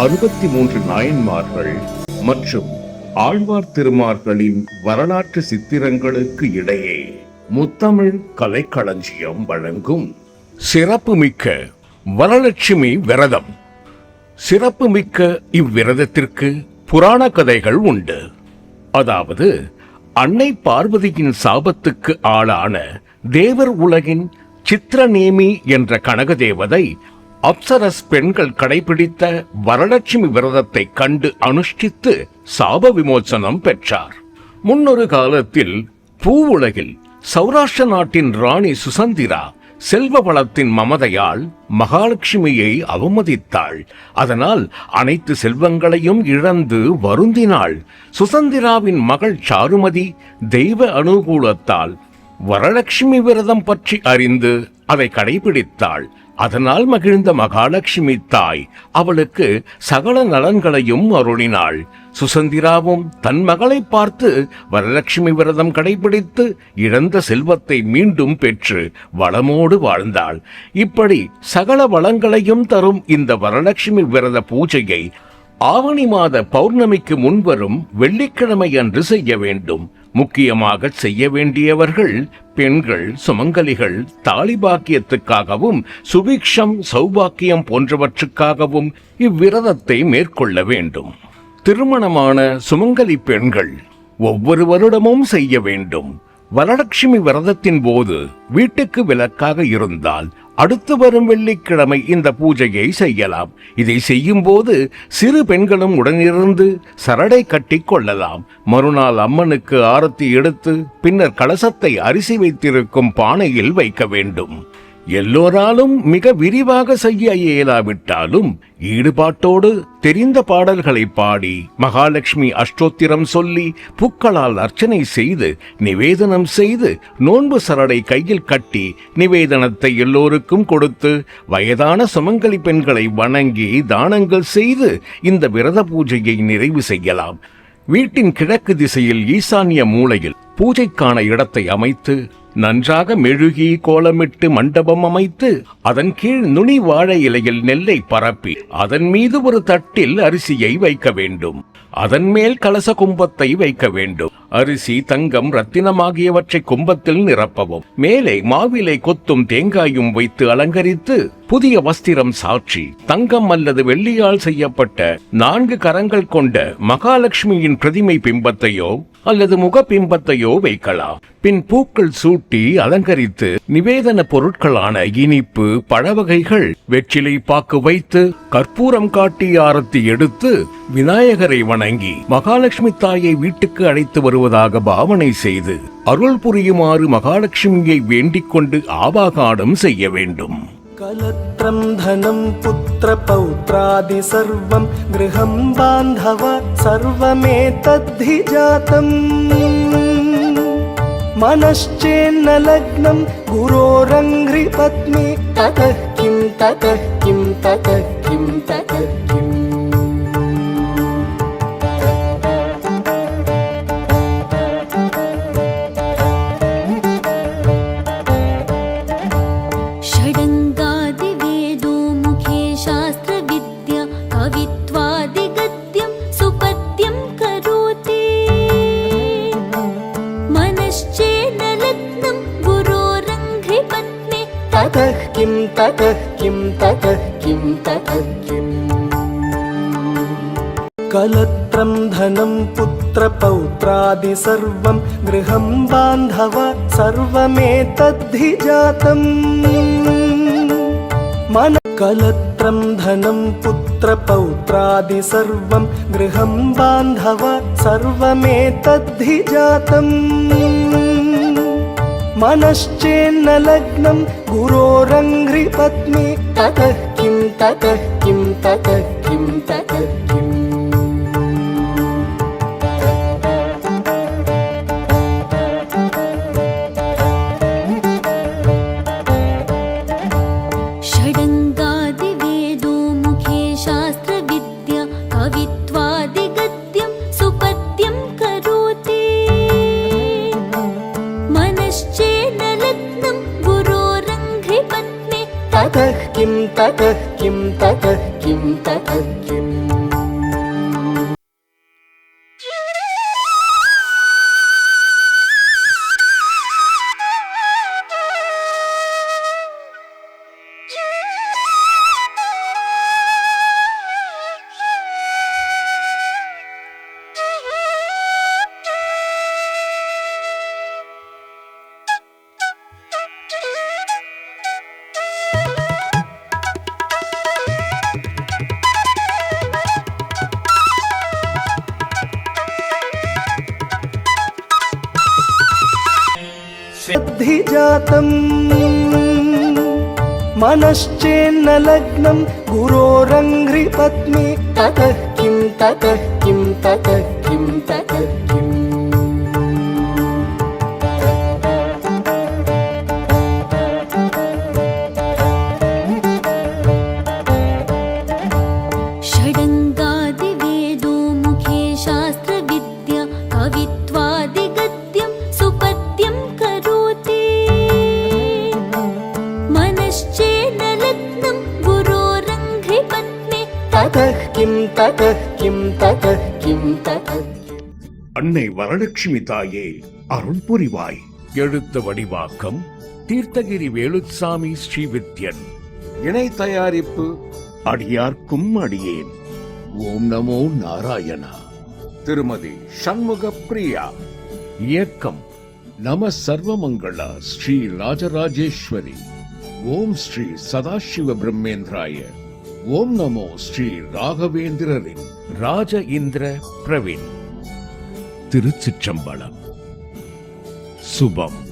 அறுபத்தி மூன்று நாயன்மார்கள் மற்றும் ஆழ்வார் திருமார்களின் வரலாற்று சித்திரங்களுக்கு இடையே முத்தமிழ் கலைக்களஞ்சியம் வழங்கும் சிறப்புமிக்க வரலட்சுமி விரதம். சிறப்புமிக்க இவ்விரதத்திற்கு புராண கதைகள் உண்டு. அதாவது அன்னை பார்வதியின் சாபத்துக்கு ஆளான தேவர் உலகின் சித்திரநேமி என்ற கனகதேவதை அப்சரஸ் பெண்கள் கடைபிடித்த வரலட்சுமி விரதத்தை கண்டு அனுஷ்டித்து சாப விமோசனம் பெற்றார். முன்னொரு காலத்தில் பூவுலகில் சௌராஷ்டிர நாட்டின் ராணி சுசந்திரா செல்வ வளத்தின் மமதையால் மகாலட்சுமியை அவமதித்தாள். அதனால் அனைத்து செல்வங்களையும் இழந்து வருந்தினாள். சுசந்திராவின் மகள் சாருமதி தெய்வ அனுகூலத்தால் வரலட்சுமி விரதம் பற்றி அறிந்து அதை கடைபிடித்தாள். அதனால் மகிழ்ந்த மகாலட்சுமி தாய் அவளுக்கு சகல நலன்களையும் அருளினாள். சுசந்திராவும் தன் மகளை பார்த்து வரலட்சுமி விரதம் கடைபிடித்து இழந்த செல்வத்தை மீண்டும் பெற்று வளமோடு வாழ்ந்தாள். இப்படி சகல வளங்களையும் தரும் இந்த வரலட்சுமி விரத பூஜையை ஆவணி மாத பௌர்ணமிக்கு முன்வரும் வெள்ளிக்கிழமை அன்று செய்ய வேண்டும். முக்கியமாக செய்ய வேண்டியவர்கள் பெண்கள் சுமங்கலிகள் தாலிபாக்கியத்துக்காகவும் சுபிக்ஷம் சௌபாக்கியம் போன்றவற்றுக்காகவும் இவ்விரதத்தை மேற்கொள்ள வேண்டும். திருமணமான சுமங்கலி பெண்கள் ஒவ்வொரு வருடமும் செய்ய வேண்டும். வரலட்சுமி விரதத்தின் போது வீட்டுக்கு விலக்காக இருந்தால் அடுத்து வரும் வெள்ளிக்கிழமை இந்த பூஜையை செய்யலாம். இதை செய்யும் போது சிறு பெண்களும் உடனிருந்து சரடை கட்டி கொள்ளலாம். மறுநாள் அம்மனுக்கு ஆரத்தி எடுத்து பின்னர் கலசத்தை அரிசி வைத்திருக்கும் பானையில் வைக்க வேண்டும். எல்லோராலும் மிக விரிவாக செய்ய இயலாவிட்டாலும் ஈடுபாட்டோடு தெரிந்த பாடல்களை பாடி மகாலட்சுமி அஷ்டோத்திரம் சொல்லி பூக்களால் அர்ச்சனை செய்து நிவேதனம் செய்து நோன்பு சரடை கையில் கட்டி நிவேதனத்தை எல்லோருக்கும் கொடுத்து வயதான சுமங்கலி பெண்களை வணங்கி தானங்கள் செய்து இந்த விரத பூஜையை நிறைவு செய்யலாம். வீட்டின் கிழக்கு திசையில் ஈசான்ய மூலையில் பூஜைக்கான இடத்தை அமைத்து நன்றாக மெழுகி கோலமிட்டு மண்டபம் அமைத்து அதன் கீழ் நுனி வாழை இலையில் நெல்லை பரப்பி அதன் மீது ஒரு தட்டில் அரிசியை வைக்க வேண்டும். அதன் மேல் கலச கும்பத்தை வைக்க வேண்டும். அரிசி தங்கம் ரத்தினம் ஆகியவற்றை கும்பத்தில் நிரப்பவும். மேலே மாவிலை கொத்தும் தேங்காயும் வைத்து அலங்கரித்து புதிய வஸ்திரம் சாட்சி தங்கம் அல்லது வெள்ளியால் செய்யப்பட்ட நான்கு கரங்கள் கொண்ட மகாலட்சுமியின் பிரதிமை பிம்பத்தையோ அல்லது முகபிம்பத்தையோ வைக்கலாம். பின் பூக்கள் சூட்டி அலங்கரித்து நிவேதன பொருட்களான இனிப்பு பழவகைகள் வெற்றிலை பாக்கு வைத்து கற்பூரம் காட்டி ஆரத்தி எடுத்து விநாயகரை வணங்கி மகாலட்சுமி தாயை வீட்டுக்கு அழைத்து வருவதாக பாவனை செய்து அருள் புரியுமாறு மகாலட்சுமியை வேண்டிக் கொண்டு ஆபாகாடம் செய்ய வேண்டும் कलत्रं धनं पुत्रपौत्रादि सर्वं गृहं बान्धव सर्वमेतद्धि जातम् मनश्चेन्न लग्नं गुरोरङ्घ्रिपत्नी ततः किं ततः किं ततः किं ततः किम् ततः किं ततः किं ततः किं ततः किम्? कलत्रं धनं पुत्रपौत्रादि सर्वं गृहं बान्धव सर्वमेतद्धि जातम् मन कलत्रं धनं पुत्रपौत्रादि सर्वं गृहं बान्धव सर्वमेतद्धि जातम् मनश्चेन्न लग्नं गुरोरङ्घ्रिपत्नी ततः किं ततः किं ततः किं ततः किम् ततः किं ततः किं ततः किं ततः मन सिद्धिजातम् मनश्चेन्न लग्नं गुरोरङ्घ्रिपत्नी। ततः किं ततः किं ततः किं ततः किम् அன்னை வரலட்சுமி தாயே அருள் புரிவாய். எழுத்த வடிவாக்கம் தீர்த்தகிரி வேலுசாமி ஸ்ரீவித்யன். இணை தயாரிப்பு. அடியார்க்கும் அடியேன். ஓம் நமோ நாராயணா. திருமதி சண்முக பிரியா. இயக்கம் நம சர்வமங்களா ஸ்ரீ ராஜராஜேஸ்வரி. ஓம் ஸ்ரீ சதாசிவ பிரம்மேந்திராய. ஓம் நமோ ஸ்ரீ ராகவேந்திரரின் ராஜ இந்திர பிரவீன். திருச்சிற்றம்பலம். சுபம்.